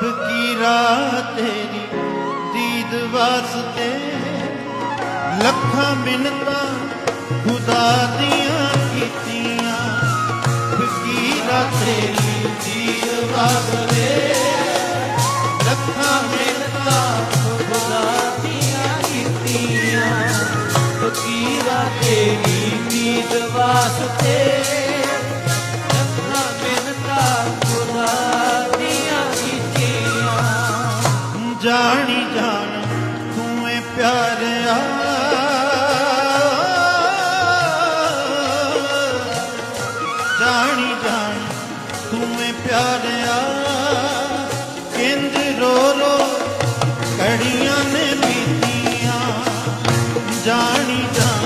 ਫਕੀਰਾ ਤੇਰੀ ਦੀਦ ਵਾਸਤੇ? ਲੱਖਾਂ ਮਿੰਨਤਾਂ ਖੁਦਾ ਦੀਆਂ ਕੀਤੀਆਂ। ਫਕੀਰਾ ਤੇਰੀ ਦੀਦ ਵਾਸਤੇ? ਲੱਖਾਂ ਮਿੰਨਤਾਂ ਖੁਦਾ ਦੀਆਂ ਕੀਤੀਆਂ। ਫਕੀਰਾ ਤੇਰੀ ਨੀਂਦ ਵਾਸਤੇ? ਜਾਣੀ ਜਾਣ, ਤੂੰ ਏ ਪਿਆਰਿਆ ਜਾਣੀ ਜਾਣ, ਤੂੰ ਏ ਪਿਆਰਿਆ ਕਿੰਜ ਰੋ ਰੋ, ਘੜੀਆਂ ਨੇ ਬੀਤੀਆਂ। ਜਾਣੀ ਜਾਣ